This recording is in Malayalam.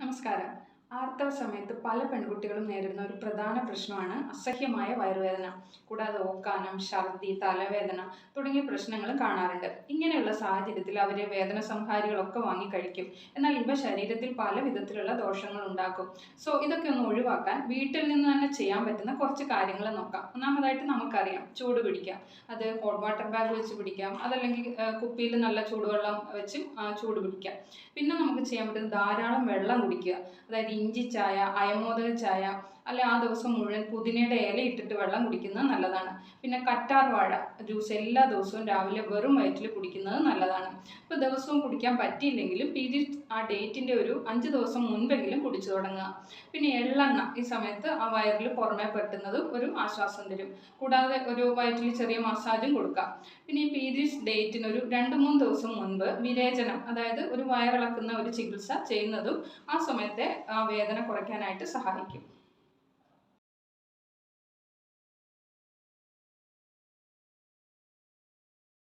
നമസ്കാരം ആർത്തവ സമയത്ത് പല പെൺകുട്ടികളും നേരിടുന്ന ഒരു പ്രധാന പ്രശ്നമാണ് അസഹ്യമായ വയറുവേദന. കൂടാതെ ഓക്കാനം ഛർദി തലവേദന തുടങ്ങിയ പ്രശ്നങ്ങൾ കാണാറുണ്ട്. ഇങ്ങനെയുള്ള സാഹചര്യത്തിൽ അവരെ വേദന സംഹാരികളൊക്കെ വാങ്ങി കഴിക്കും. എന്നാൽ ഇവ ശരീരത്തിൽ പല വിധത്തിലുള്ള ദോഷങ്ങൾ ഉണ്ടാക്കും. സോ ഇതൊക്കെ ഒന്ന് ഒഴിവാക്കാൻ വീട്ടിൽ നിന്ന് തന്നെ ചെയ്യാൻ പറ്റുന്ന കുറച്ച് കാര്യങ്ങൾ നോക്കാം. ഒന്നാമതായിട്ട് നമുക്കറിയാം ചൂട് പിടിക്കാം. അത് ഹോട്ട് വാട്ടർ ബാഗ് വെച്ച് പിടിക്കാം. അതല്ലെങ്കിൽ കുപ്പിയിൽ നല്ല ചൂടുവെള്ളം വെച്ച് ചൂട് പിടിക്കാം. പിന്നെ നമുക്ക് ചെയ്യാൻ പറ്റുന്ന ധാരാളം വെള്ളം കുടിക്കുക. അതായത് ഇഞ്ചി ചായ അയമോദക ചായ അല്ലെ ആ ദിവസം മുഴുവൻ പുതിനയുടെ ഇല ഇട്ടിട്ട് വെള്ളം കുടിക്കുന്നത് നല്ലതാണ്. പിന്നെ കറ്റാർ വാഴ ജ്യൂസ് എല്ലാ ദിവസവും രാവിലെ വെറും വയറ്റിൽ കുടിക്കുന്നത് നല്ലതാണ്. ഇപ്പോൾ ദിവസവും കുടിക്കാൻ പറ്റിയില്ലെങ്കിലും പീരീഡ് ആ ഡേറ്റിന്റെ ഒരു അഞ്ച് ദിവസം മുൻപെങ്കിലും കുടിച്ചു തുടങ്ങുക. പിന്നെ എള്ളെണ്ണ ഈ സമയത്ത് ആ വയറിൽ പുറമെ പെട്ടുന്നതും ഒരു ആശ്വാസം തരും. കൂടാതെ ഒരു വയറ്റിൽ ചെറിയ മസാജും കൊടുക്കാം പിന്നെ ഈ പീരീഡ്സ് ഡേറ്റിന് ഒരു രണ്ട് മൂന്ന് ദിവസം മുൻപ് വിരേചനം അതായത് ഒരു വയറിളക്കുന്ന ഒരു ചികിത്സ ചെയ്യുന്നതും ആ സമയത്തെ വേദന കുറയ്ക്കാനായിട്ട് സഹായിക്കും.